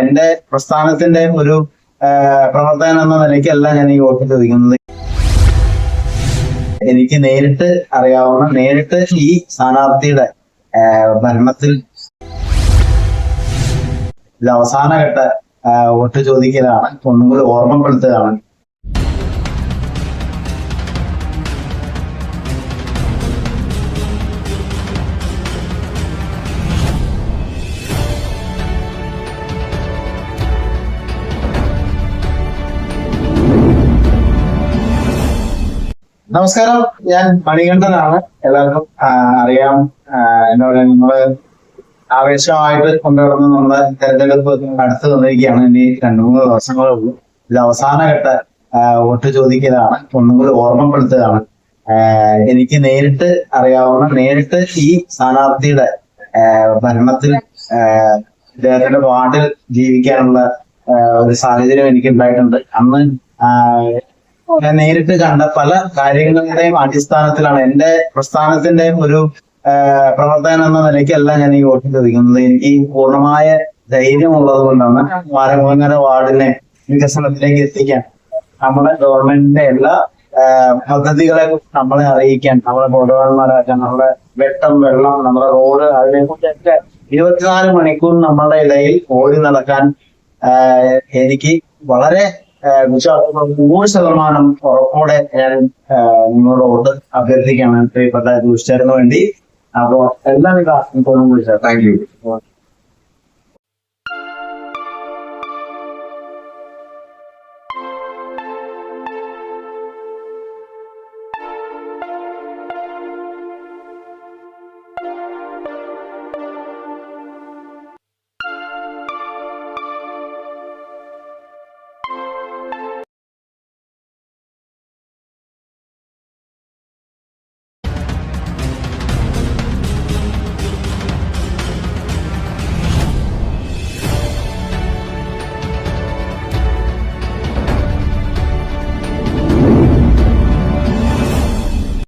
എന്റെ പ്രസ്ഥാനത്തിന്റെ ഒരു പ്രവർത്തകൻ എന്ന നിലയ്ക്കല്ല ഞാൻ ഈ വോട്ട് ചോദിക്കുന്നത്. എനിക്ക് നേരിട്ട് അറിയാവുന്ന നേരിട്ട് ഈ സ്ഥാനാർത്ഥിയുടെ ഭരണത്തിൽ ഇത് അവസാനഘട്ട വോട്ട് ചോദിക്കലാണ് ഒന്നും കൂടി ഓർമ്മപ്പെടുത്തുകയാണ്. നമസ്കാരം. ഞാൻ മണികണ്ഠനാണ്. എല്ലാവർക്കും അറിയാം. എന്താ പറയാ നമ്മൾ ആവേശമായിട്ട് കൊണ്ടുവരുന്ന നമ്മുടെ തെരഞ്ഞെടുപ്പ് അടുത്ത് വന്നിരിക്കുകയാണ്. ഇനി രണ്ടു മൂന്ന് ദിവസങ്ങളേ ഉള്ളൂ. ഇത് അവസാനഘട്ട വോട്ട് ചോദിക്കലാണ്. ഒന്നും കൂടി ഓർമ്മപ്പെടുത്തുകയാണ്. എനിക്ക് നേരിട്ട് അറിയാവുന്ന നേരിട്ട് ഈ സ്ഥാനാർത്ഥിയുടെ ഭരണത്തിൽ ഇദ്ദേഹത്തിന്റെ വാർഡിൽ ജീവിക്കാനുള്ള ഒരു സാഹചര്യം എനിക്ക് ഉണ്ടായിട്ടുണ്ട് അന്ന് ഞാൻ നേരിട്ട് കണ്ട പല കാര്യങ്ങളുടെയും അടിസ്ഥാനത്തിലാണ് എന്റെ പ്രസ്ഥാനത്തിന്റെ ഒരു പ്രവർത്തനം എന്ന നിലയ്ക്കല്ല ഞാൻ ഈ വോട്ട് ചോദിക്കുന്നത് എനിക്ക് പൂർണമായ ധൈര്യമുള്ളത് കൊണ്ടാണ് മാരമോങ്ങര വാർഡിനെ വികസനത്തിലേക്ക് എത്തിക്കാൻ. നമ്മുടെ ഗവൺമെന്റിന്റെ എല്ലാ പദ്ധതികളെ കുറിച്ച് നമ്മളെ അറിയിക്കാൻ നമ്മളെ ബോധവാന്മാരാക്കാൻ നമ്മുടെ വെട്ടം വെള്ളം നമ്മുടെ റോഡ് അതിനെ കുറിച്ചൊക്കെ ഇരുപത്തിനാല് മണിക്കൂർ നമ്മളുടെ ഇടയിൽ ഓടി നടക്കാൻ എനിക്ക് വളരെ നൂറ് ശതമാനം ഉറപ്പോടെ ഞാൻ നിങ്ങളോട് അഭ്യർത്ഥിക്കുകയാണ്. പ്രിയപ്പെട്ട ദൂഷ്ചറിന് വേണ്ടി. അപ്പോ എല്ലാവിധ ആശംസകളും വിളിച്ചത് താങ്ക് യു